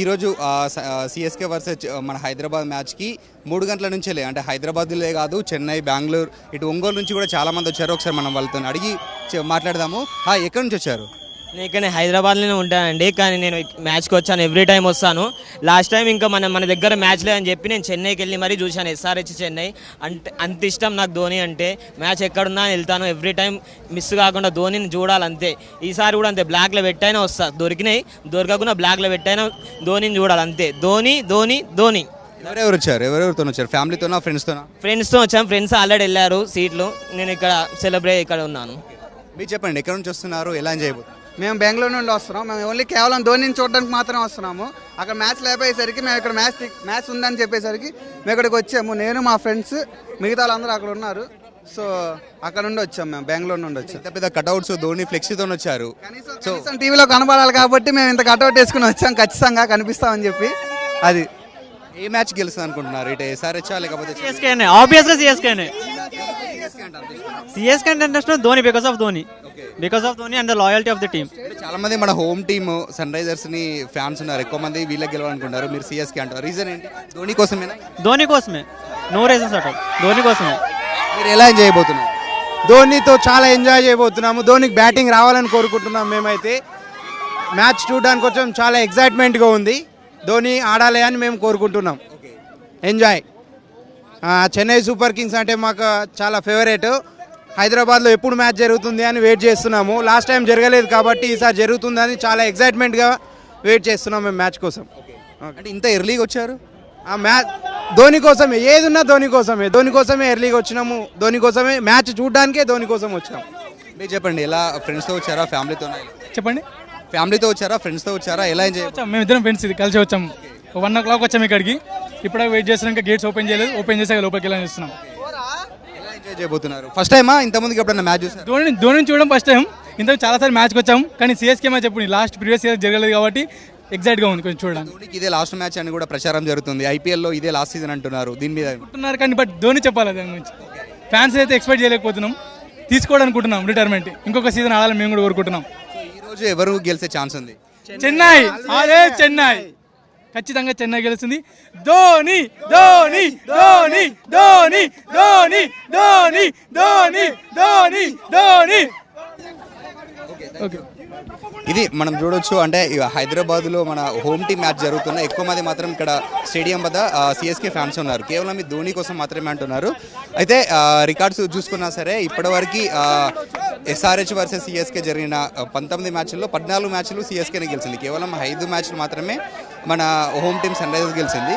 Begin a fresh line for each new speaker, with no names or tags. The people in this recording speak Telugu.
ఈరోజు సిఎస్కే వర్సెస్ మన హైదరాబాద్ మ్యాచ్కి మూడు గంటల నుంచే అంటే హైదరాబాద్లే కాదు చెన్నై బెంగళూరు ఇటు ఒంగోలు నుంచి కూడా చాలా మంది వచ్చారు. ఒకసారి మనం వాళ్ళతో అడిగి మాట్లాడదాము. హాయ్ ఎక్కడి నుంచి వచ్చారు?
నేను ఇక్కడ హైదరాబాద్లోనే ఉంటానండి కానీ నేను మ్యాచ్కి వచ్చాను ఎవ్రీ టైం వస్తాను. లాస్ట్ టైం ఇంకా మన మన దగ్గర మ్యాచ్ లేదని చెప్పి నేను చెన్నైకి వెళ్ళి మరీ చూశాను ఎస్ఆర్హెచ్ చెన్నై. అంటే అంత ఇష్టం నాకు ధోని అంటే. మ్యాచ్ ఎక్కడున్నా వెళ్తాను ఎవ్రీ టైం మిస్ కాకుండా ధోనిని చూడాలంతే ఈసారి కూడా అంతే బ్లాక్లో పెట్టైనా వస్తా. దొరికినాయి దొరకకుండా బ్లాక్లో పెట్టైనా ధోనిని చూడాలి అంతే. ధోని ధోని ధోని.
ఎవరెవరు వచ్చారు? ఎవరెవరితో వచ్చారు? ఫ్యామిలీతోనా ఫ్రెండ్స్తోనా?
ఫ్రెండ్స్తో వచ్చాం ఫ్రెండ్స్ ఆల్రెడీ వెళ్ళారు సీట్లు. నేను ఇక్కడ సెలబ్రేట్ ఇక్కడ ఉన్నాను.
మీరు చెప్పండి ఎక్కడి నుంచి వస్తున్నారు? ఎలా ఎంజాయ్ అయిపోతుంది?
మేము బెంగళూరు నుండి వస్తున్నాం. మేము ఓన్లీ కేవలం ధోనిని చూడడానికి మాత్రమే వస్తున్నాము. అక్కడ మ్యాచ్ లేకపోయేసరికి మేము ఇక్కడ మ్యాచ్ మ్యాచ్ ఉందని చెప్పేసరికి మేము ఇక్కడికి వచ్చాము. నేను మా ఫ్రెండ్స్ మిగతా వాళ్ళందరూ అక్కడ ఉన్నారు. సో అక్కడ నుండి వచ్చాం మేము బెంగళూరు నుండి వచ్చాం.
పెద్ద పెద్ద కట్అవుట్స్ ధోని ఫ్లెక్సీతో వచ్చారు.
కనీసం కనీసం టీవీలో కనబడాలి కాబట్టి మేము ఇంత కట్అవుట్ వేసుకుని వచ్చాం. ఖచ్చితంగా కనిపిస్తామని చెప్పి అది.
ఏ మ్యాచ్ గెలుస్తుంది అనుకుంటున్నారు? ఇటు ఎస్ఆర్హెచ్ లేకపోతే
సిఎస్కేనే ఆబ్వియస్గా సిఎస్కేనే సిఎస్కే అంటే interest Dhoni because of Dhoni. Because of Dhoni and the loyalty of the team
చాలా మంది మన హోమ్ టీమ్ సన్ రైజర్స్ని ఫ్యాన్స్ ఉన్నారు. ఎక్కువ మంది వీళ్ళకి గెలవాలనుకుంటారు మీరు సిఎస్కే అంటారు. రీజన్ ఏంటి? ధోని కోసమేనా?
ధోని కోసమే. నో రీజన్స్ అట ధోని కోసమే.
మీరు ఎలా ఎంజాయ్ అయిపోతున్నారు
ధోనితో చాలా ఎంజాయ్ చేయబోతున్నాము. ధోనికి బ్యాటింగ్ రావాలని కోరుకుంటున్నాం మేమైతే. మ్యాచ్ చూడడానికి కొంచెం చాలా ఎగ్జైట్మెంట్గా ఉంది. ధోని ఆడాలి అని మేము కోరుకుంటున్నాం. ఎంజాయ్ చెన్నై సూపర్ కింగ్స్ అంటే మాకు చాలా ఫేవరెట్ హైదరాబాద్లో ఎప్పుడు మ్యాచ్ జరుగుతుంది అని వెయిట్ చేస్తున్నాము. లాస్ట్ టైం జరగలేదు కాబట్టి ఈసారి జరుగుతుందని చాలా ఎగ్జైట్మెంట్గా వెయిట్ చేస్తున్నాం మేము మ్యాచ్ కోసం.
అంటే ఇంత ఎర్లీగా వచ్చారు?
ఆ మ్యాచ్ ధోని కోసమే ఏది ఉన్నా ధోని కోసమే. ధోని కోసమే ఎర్లీగా వచ్చినాము. ధోని కోసమే మ్యాచ్ చూడడానికే ధోని కోసం వచ్చినాం.
మీరు చెప్పండి ఎలా ఫ్రెండ్స్తో వచ్చారా ఫ్యామిలీతో
చెప్పండి.
ఫ్యామిలీతో వచ్చారా ఫ్రెండ్స్తో వచ్చారా ఎలా ఎంజాయ్
వచ్చాం మేము ఇద్దరం ఫ్రెండ్స్ ఇది కలిసి వచ్చాం. వన్ ఓ క్లాక్ వచ్చాం ఇక్కడికి. ఇప్పుడే వెయిట్ చేస్తున్నాం గేట్స్ ఓపెన్ చేయలేదు ఓపెన్ చేసాక లోపలికి వెళ్ళని చూస్తున్నాం.
ఎంజాయ్ చేయబోతున్నారు. ఫస్ట్ టైమా ఇంతమందికి ఎప్పుడన్నా మ్యాచ్ చూసారు?
ధోని ధోని చూడడం ఫస్ట్ టైం ఇంత చాలాసార్లు మ్యాచ్కి వచ్చాం. కానీ సిఎస్కే మ్యాచ్ ఎప్పుడు లాస్ట్ ప్రీవియస్ ఇయర్ జరగలేదు కాబట్టి ఎగ్జైట్గా ఉంది కొంచెం చూడడానికి.
ధోనికి ఇదే లాస్ట్ మ్యాచ్ అని కూడా ప్రచారం జరుగుతుంది. ఐపీఎల్లో ఇదే లాస్ట్ సీజన్ అంటున్నారు. దీని మీద
అనుకుంటున్నారు కానీ బట్ ధోని చెప్పాలి దాని గురించి. ఫ్యాన్స్ అయితే ఎక్స్పెక్ట్ చేయలేకపోతున్నాం. తీసుకోవాలనుకుంటున్నాం రిటైర్మెంట్ ఇంకొక సీజన్ ఆడాలని మేము కూడా కోరుకుంటున్నాం.
ఈ రోజు ఎవరు గెలిచే ఛాన్స్ ఉంది?
చెన్నై. అదే చెన్నై. ఖచ్చితంగా చెన్నై గెలుస్తుంది. ధోని ధోని ధోని ధోని ధోని ధోని ధోని ధోని ధోని. ఓకే
ఇది మనం చూడొచ్చు. అంటే హైదరాబాద్లో మన హోమ్ టీమ్ మ్యాచ్ జరుగుతున్న ఎక్కువ మంది మాత్రం ఇక్కడ స్టేడియం వద్ద సిఎస్కే ఫ్యాన్స్ ఉన్నారు. కేవలం ఈ ధోని కోసం మాత్రమే అంటున్నారు. అయితే రికార్డ్స్ చూసుకున్నా సరే ఇప్పటివరకు ఎస్ఆర్హెచ్ వర్సెస్ సిఎస్కే జరిగిన పంతొమ్మిది మ్యాచ్ల్లో పద్నాలుగు మ్యాచ్లు సిఎస్కేనే గెలిచింది. కేవలం ఐదు మ్యాచ్లు మాత్రమే మన హోమ్ టీమ్ సన్ రైజర్స్ గెలిచింది.